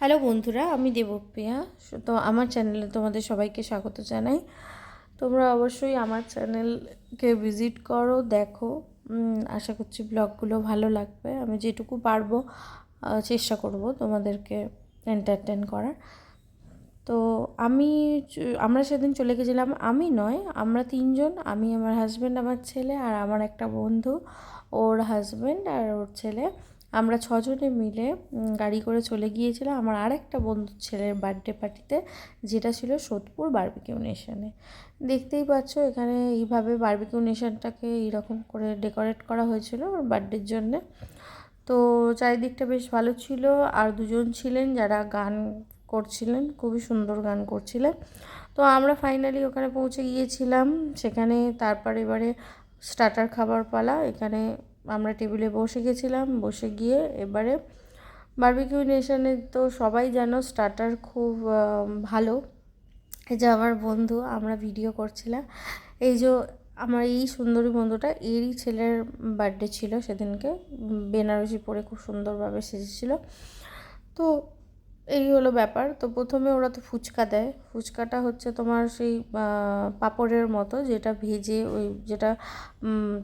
Hello বন্ধুরা, আমি দেবপ্রিয়া। তো আমার চ্যানেলে তোমাদের সবাইকে স্বাগত জানাই। তোমরা অবশ্যই আমার চ্যানেলকে ভিজিট করো, দেখো। আশা করছি ব্লগগুলো ভালো লাগবে। আমি যেটুকু পারব চেষ্টা করব তোমাদেরকে এন্টারটেন করার। তো আমি আমরা সেদিন চলে গেছিলাম আমি নয়, আমরা তিনজন, আমি আমার হাজব্যান্ড আমার ছেলে আর আমার একটা বন্ধু, ওর হাজব্যান্ড আর ওর ছেলে। আমরা ছজনে মিলে গাড়ি করে চলে গিয়েছিলাম আমার আরেকটা বন্ধুর ছেলের বার্থডে পার্টিতে যেটা ছিল সোদপুর বার্বিকিউ নেশনে দেখতেই পাচ্ছ এখানে এইভাবে বার্বিকিউ নেশনটাকে এইরকম করে ডেকোরেট করা হয়েছিল ওর বার্থডের জন্যে। তো চারিদিকটা বেশ ভালো ছিল, আর দুজন ছিলেন যারা গান করছিলেন, খুবই সুন্দর গান করছিলেন। তো আমরা ফাইনালি ওখানে পৌঁছে গিয়েছিলাম, সেখানে তারপর এবারে স্টার্টার খাবার পালা, এখানে আমরা টেবিলে বসে গেছিলাম, বসে গিয়ে এবারে বার্বিকিউ নেশানে তো সবাই যেন স্টার্টার খুব ভালো। এই যে আমার বন্ধু, আমরা ভিডিও করছিলাম। এই যে আমার এই সুন্দরী বন্ধুটা, এরই ছেলের বার্থডে ছিল সেদিনকে। বেনারসি পরে খুব সুন্দরভাবে সেজেছিল। তো এই হলো ব্যাপার। তো প্রথমে ওরা তো ফুচকা দেয়। ফুচকাটা হচ্ছে তোমার সেই পাঁপড়ের মতো যেটা ভেজে ওই যেটা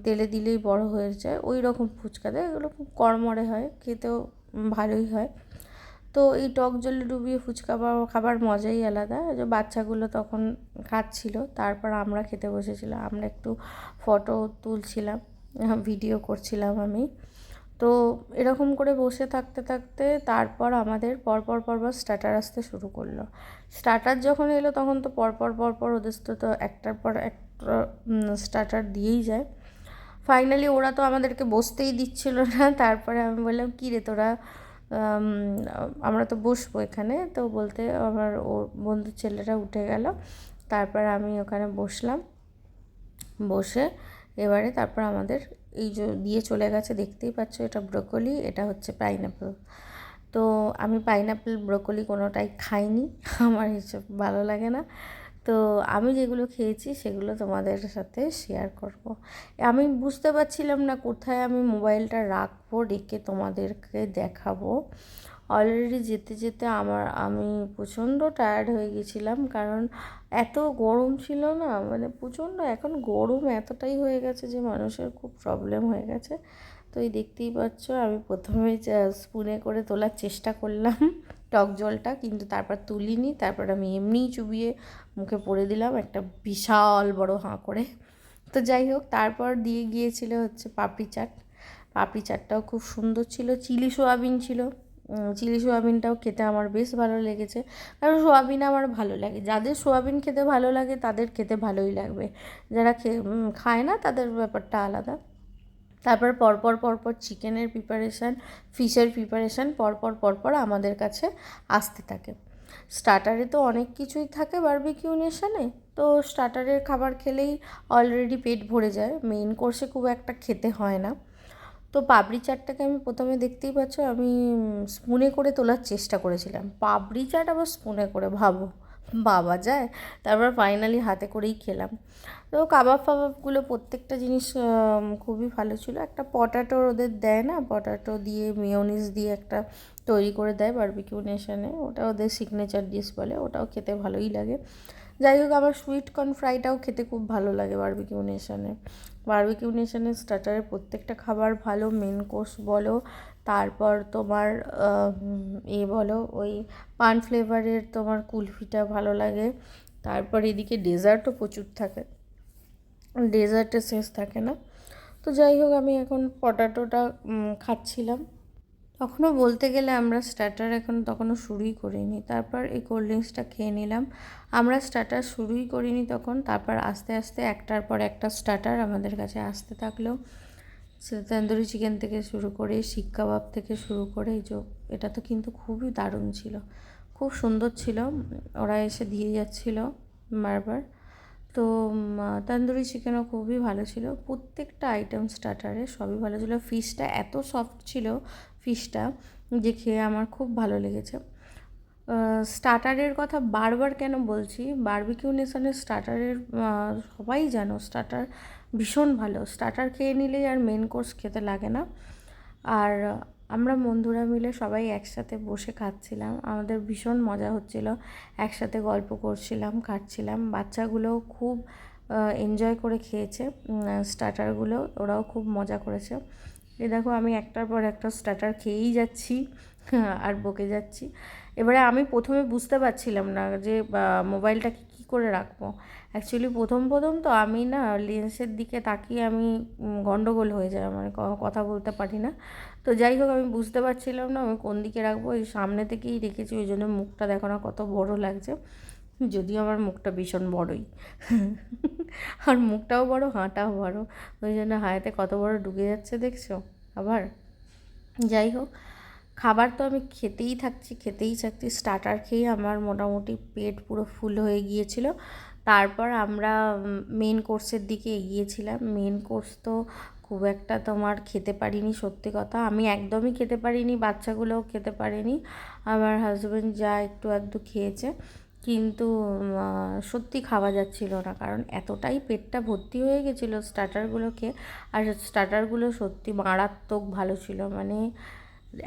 তেলে দিলেই বড় হয়ে যায় ওই রকম ফুচকা দেয়। এগুলো খুব কড়মড়ে হয়, খেতেও ভালোই হয়। তো এই টক জলে ডুবিয়ে ফুচকা বা- খাবার মজাই আলাদা। যে বাচ্চাগুলো তখন খাচ্ছিল, তারপর আমরা খেতে বসেছিলাম। আমরা একটু ফটো তুলছিলাম, ভিডিও করছিলাম আমি। তো এরকম করে বসে থাকতে থাকতে তারপর আমাদের পরপর পরপর স্টার্টার আসতে শুরু করল। স্টার্টার যখন এলো তখন তো পরপর পরপর ওদের তো তো একটার পর একটা স্টার্টার দিয়েই যায়। ফাইনালি ওরা তো আমাদেরকে বসতেই দিচ্ছিল না। তারপরে আমি বললাম, কী রে তোরা আমরা তো বসবো এখানে। তো বলতে আমার ওর বন্ধুর ছেলেটা উঠে গেল। তারপর আমি ওখানে বসলাম। বসে এবারে তারপর আমাদের এই যে দিয়ে চলে গেছে, দেখতেই পাচ্ছ এটা ব্রোকলি, এটা হচ্ছে পাইনাপেল। তো আমি পাইনাপেল, ব্রোকলি কোনোটাই খাইনি, আমার এসব ভালো লাগে না। তো আমি যেগুলো খেয়েছি, সেগুলো তোমাদের সাথে শেয়ার করব। আমি বুঝতে পারছিলাম না কোথায় আমি মোবাইলটা রাখব রেখে তোমাদেরকে দেখাবো। অলরেডি যেতে যেতে আমার, আমি প্রচণ্ড টায়ার্ড হয়ে গেছিলাম। কারণ এত গরম ছিল না মানে প্রচণ্ড, এখন গরম এতটাই হয়ে গেছে যে মানুষের খুব প্রবলেম হয়ে গেছে। তো এই দেখতেই পাচ্ছ, আমি প্রথমে স্পুনে করে তোলার চেষ্টা করলাম টক জলটা, কিন্তু তারপর তুলিনি। তারপর আমি এমনিই চুবিয়ে মুখে পড়ে দিলাম একটা বিশাল বড় হাঁ করে। তো যাই হোক, তারপর দিয়ে গিয়েছিল হচ্ছে পাপড়ি চাট। পাপড়ি চাটটাও খুব সুন্দর ছিল, চিলি সোয়াবিন ছিল। চিলি সোয়াবিনটাও খেতে আমার বেশ ভালো লেগেছে। কারণ সোয়াবিন আমার ভালো লাগে। যাদের সোয়াবিন খেতে ভালো লাগে, তাদের খেতে ভালোই লাগবে। যারা খায় না, তাদের ব্যাপারটা আলাদা। তারপর পরপর পরপর চিকেনের প্রিপারেশান ফিশের প্রিপারেশান পরপর পরপর আমাদের কাছে আসতে থাকে। স্টার্টারে তো অনেক কিছুই থাকে বারবিকিউ নেশনে তো স্টার্টারের খাবার খেলেই অলরেডি পেট ভরে যায়। মেইন কোর্সে খুব একটা খেতে হয় না। তো পাপড়ি চাটটাকে আমি প্রথমে দেখতেই পাচ্ছ, আমি স্পুনে করে তোলার চেষ্টা করেছিলাম। পাপড়ি চাট আবার স্পুনে করে, ভাবো। বাবা যায়, তারপর ফাইনালি হাতে করেই খেলাম। তো কাবাব ফাবাবগুলো প্রত্যেকটা জিনিস খুবই ভালো ছিল। একটা পটাটো ওদের দেয় না, পটাটো দিয়ে মেয়োনিজ দিয়ে একটা তৈরি করে দেয় বারবিকিউ নেশনে ওটা ওদের সিগনেচার ডিশ বলে, ওটাও খেতে ভালোই লাগে। যাই হোক আমার সুইট কর্ন ফ্রাইটাও খেতে খুব ভালো লাগে বারবিকিউ নেশনে বারবিকিউ নেশনের স্টার্টারের প্রত্যেকটা খাবার ভালো মেন কোর্স বলো, তারপর তোমার এ বলো, ওই পান ফ্লেভারের তোমার কুলফিটা ভালো লাগে। তারপর এদিকে ডেজার্টও প্রচুর থাকে। ডেজার্টে শেষ থাকে না। তো যাই হোক, আমি এখন পটাটোটা খাচ্ছিলাম। তখনও বলতে গেলে আমরা স্টার্টার এখন তখনও শুরুই করিনি। তারপর এই কোল্ড ড্রিঙ্কসটা খেয়ে নিলাম। আমরা স্টার্টার শুরুই করিনি তখন, তারপর আস্তে আস্তে একটার পর একটা স্টার্টার আমাদের কাছে আসতে থাকল। তন্দুরি চিকেন থেকে শুরু করে, শিক কাবাব থেকে শুরু করে যে এটা তো কিন্তু খুবই দারুণ ছিল। খুব সুন্দর ছিল, ওরা এসে দিয়ে যাচ্ছিল বারবার। তো তন্দুরি চিকেনও খুবই ভালো ছিল। প্রত্যেকটা আইটেম স্টার্টারে সবই ভালো ছিল। ফিশটা এত সফট ছিল ফিশটা যে খেয়ে আমার খুব ভালো লেগেছে। স্টার্টারের কথা বারবার কেন বলছি? বারবিকিউ নেশনের স্টার্টারের সবাই জানো স্টার্টার ভীষণ ভালো। স্টার্টার খেয়ে নিলেই আর মেন কোর্স খেতে লাগে না। আর আমরা বন্ধুরা মিলে সবাই একসাথে বসে খাচ্ছিলাম। আমাদের ভীষণ মজা হচ্ছিল। একসাথে গল্প করছিলাম, খাচ্ছিলাম। বাচ্চাগুলোও খুব এনজয় করে খেয়েছে। স্টার্টারগুলো, ওরাও খুব মজা করেছে। এই দেখো আমি একটার পর একটা স্টার্টার খেয়েই যাচ্ছি, আর বকে যাচ্ছি। এবারে আমি প্রথমে বুঝতে পারছিলাম না যে মোবাইলটাকে কী করে রাখব। অ্যাকচুয়ালি প্রথম প্রথম তো আমি না লেন্সের দিকে তাকিয়ে আমি গন্ডগোল হয়ে যায় মানে কথা বলতে পারি না। তো যাই হোক আমি বুঝতে পারছিলাম না আমি কোন দিকে রাখব, এই সামনে থেকেই রেখেছি ওই জন্য মুখটা দেখো না কত বড় লাগছে। যদিও আমার মুখটা ভীষণ বড়ই। আর মুখটাও বড়, হাঁটাও বড়। ওই জন্য হায়াতে কত বড় ঢুকে যাচ্ছে দেখছ? আবার যাই হোক, খাবার তো আমি খেতেই থাকছি খেতেই থাকছি। স্টার্টার খেয়ে আমার মোটামুটি পেট পুরো ফুল হয়ে গিয়েছিল। তারপর আমরা মেন কোর্সের দিকে এগিয়েছিলাম। মেন কোর্স তো খুব একটা তোমার খেতে পারিনি, সত্যি কথা। আমি একদমই খেতে পারিনি, বাচ্চাগুলোও খেতে পারেনি। আমার হাজব্যান্ড যা একটু আধটু খেয়েছে। কিন্তু সত্যি খাওয়া যাচ্ছিল না। কারণ এতটাই পেটটা ভর্তি হয়ে গেছিল স্টার্টারগুলোকে, আর স্টার্টারগুলো সত্যি মারাত্মক ভালো ছিল। মানে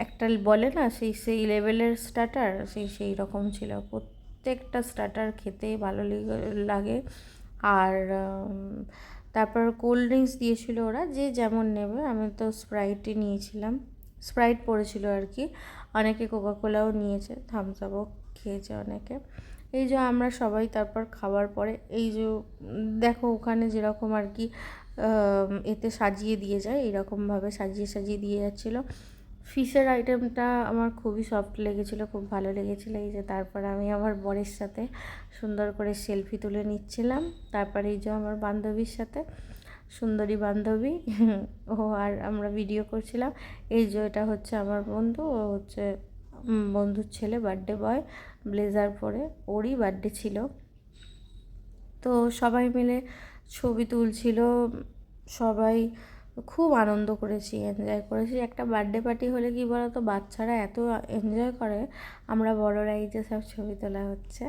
একটা বলে না, সেই সেই লেভেলের স্টার্টার, সেই সেই রকম ছিল। প্রত্যেকটা স্টার্টার খেতে ভালো লাগে আর তারপর কোল্ড ড্রিঙ্কস দিয়েছিল ওরা, যে যেমন নেবে, আমি তো স্প্রাইটই নিয়েছিলাম। স্প্রাইট পড়েছিল আর কি। অনেকে কোকাকোলাও নিয়েছে, থামস আপও খেয়েছে অনেকে। এই যে আমরা সবাই তারপর খাওয়ার পরে, এই যে দেখো ওখানে যেরকম আর কি এতে সাজিয়ে দিয়ে যায়, এরকমভাবে সাজিয়ে সাজিয়ে দিয়ে যাচ্ছিল। ফিশের আইটেমটা আমার খুবই সফট লেগেছিলো, খুব ভালো লেগেছিলো। এই যে তারপর আমি আমার বরের সাথে সুন্দর করে সেলফি তুলে নিচ্ছিলাম। তারপরে এই যে আমার বান্ধবীর সাথে, সুন্দরী বান্ধবী, ও আর আমরা ভিডিও করছিলাম। এই যে এটা হচ্ছে আমার বন্ধু, ও হচ্ছে বন্ধুর ছেলে বার্থডে বয় ব্লেজার পরে। ওরই বার্থডে ছিল। তো সবাই মিলে ছবি তুলছিল। সবাই খুব আনন্দ করেছি এনজয় করেছি। একটা বার্থডে পার্টি হলে কি বলতো, বাচ্চারা এত এনজয় করে। আমরা বড়রা এই যে সব ছবি তোলা হচ্ছে।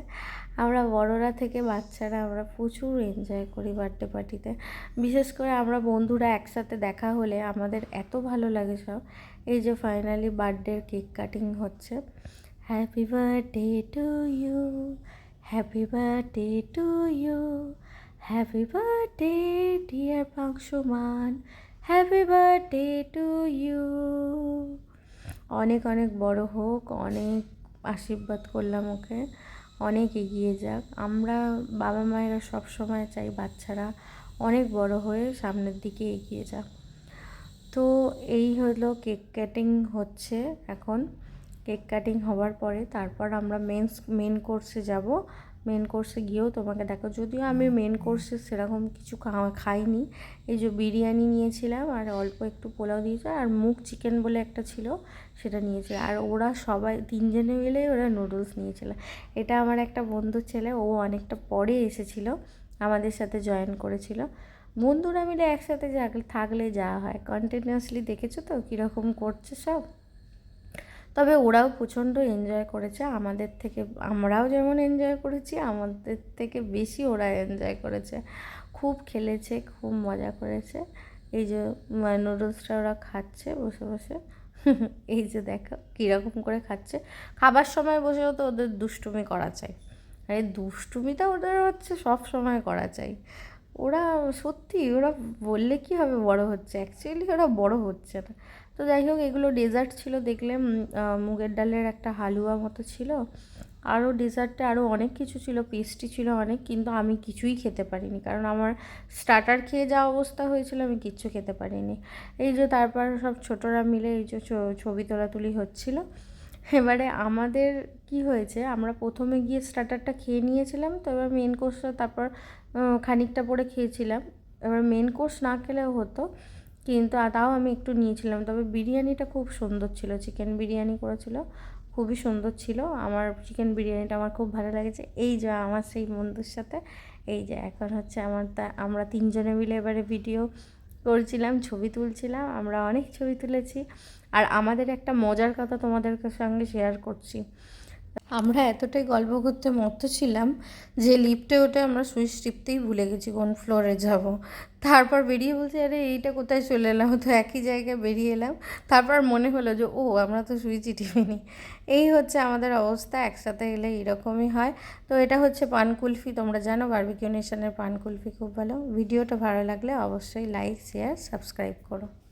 আমরা বড়রা থেকে বাচ্চারা আমরা প্রচুর এনজয় করি বার্থডে পার্টিতে বিশেষ করে আমরা বন্ধুরা একসাথে দেখা হলে আমাদের এত ভালো লাগে সব। এই যে ফাইনালি বার্থডের কেক কাটিং হচ্ছে। Happy birthday to you happy birthday to you happy birthday dear Pangshuman happy birthday to you অনেক অনেক বড় হোক, অনেক আশীর্বাদ করলাম ওকে। অনেক এগিয়ে যাক। আমরা বাবা মায়েরা সব সময় চাই বাচ্চারা অনেক বড় হয়ে সামনের দিকে এগিয়ে যাক। তো এই হলো কেক কাটিং হচ্ছে এখন। কেক কাটিং হওয়ার পরে তারপর আমরা মেন মেন কোর্সে যাব। মেন কোর্সে গিয়েও তোমাকে দেখো। যদিও আমি মেন কোর্সে সেরকম কিছু খাইনি। এই যে বিরিয়ানি নিয়েছিলাম আর অল্প একটু পোলাও দিয়েছে আর মুখ চিকেন বলে একটা ছিল সেটা নিয়েছে আর ওরা সবাই তিনজনে মিলে ওরা নুডলস নিয়েছিল। এটা আমার একটা বন্ধুর ছেলে ও অনেকটা পরে এসেছিল আমাদের সাথে জয়েন করেছিল। বন্ধুরা মিলে একসাথে থাকলে যা হয়। কন্টিনিউয়াসলি দেখেছ তো কীরকম করছে সব? তবে ওরাও প্রচণ্ড এনজয় করেছে। আমাদের থেকে, আমরাও যেমন এনজয় করেছি, আমাদের থেকে বেশি ওরা এনজয় করেছে। খুব খেলেছে, খুব মজা করেছে। এই যে নুডলসটা ওরা খাচ্ছে বসে বসে। এই যে দেখো, কীরকম করে খাচ্ছে। খাবার সময় বসেও তো ওদের দুষ্টুমি করা চাই। আর এই দুষ্টুমিটা ওদের হচ্ছে সব সময় করা চাই। ওরা সত্যি, ওরা বললে কি হবে বড় হচ্ছে? অ্যাকচুয়ালি ওরা বড় হচ্ছে না। তো যাই হোক, এগুলো ডেজার্ট ছিল দেখলে মুগের ডালের একটা হালুয়া মতো ছিল। আরও ডেজার্টে আরও অনেক কিছু ছিল পেস্ট্রি ছিল অনেক, কিন্তু আমি কিছুই খেতে পারিনি। কারণ আমার স্টার্টার খেয়ে যা অবস্থা হয়েছিল, আমি কিচ্ছু খেতে পারিনি। এই যে তারপর সব ছোটরা মিলে এই যে ছবি তোলাতুলি হচ্ছিল। এবারে আমাদের কি হয়েছে? আমরা প্রথমে গিয়ে স্টার্টারটা খেয়ে নিয়েছিলাম, তো এবার মেন কোর্সটা তারপর খানিকটা পরে খেয়েছিলাম। এবার মেন কোর্স না খেলেও হতো, কিন্তু তাও আমি একটু নিয়েছিলাম। তবে বিরিয়ানিটা খুব সুন্দর ছিল চিকেন বিরিয়ানি করেছিল, খুবই সুন্দর ছিল। আমার চিকেন বিরিয়ানিটা আমার খুব ভালো লেগেছে। এই যে আমার সেই বন্ধুর সাথে, এই যে এখন হচ্ছে আমার তা, আমরা তিনজনে মিলে এবারে ভিডিও করছিলাম, ছবি তুলছিলাম, আমরা অনেক ছবি তুলেছি। আর আমাদের একটা মজার কথা তোমাদের সঙ্গে শেয়ার করছি। আমরা এতটাই গল্প করতে মত্ত ছিলাম যে লিফটে ওঠে আমরা সুইচ টিপতেই ভুলে গেছি কোন ফ্লোরে যাব। তারপর বেরিয়ে বলছি, আরে, এইটা কোথায় চলে এলাম? তো একই জায়গায় বেরিয়ে এলাম। তারপর মনে হলো যে, ও, আমরা তো সুইচই টিপিনি এই হচ্ছে আমাদের অবস্থা, একসাথে এলে এরকমই হয়। তো এটা হচ্ছে পান কুলফি, তোমরা জানো বার্বিকিউ পান কুলফি খুব ভালো। ভিডিওটা ভালো লাগলে অবশ্যই লাইক শেয়ার সাবস্ক্রাইব করো।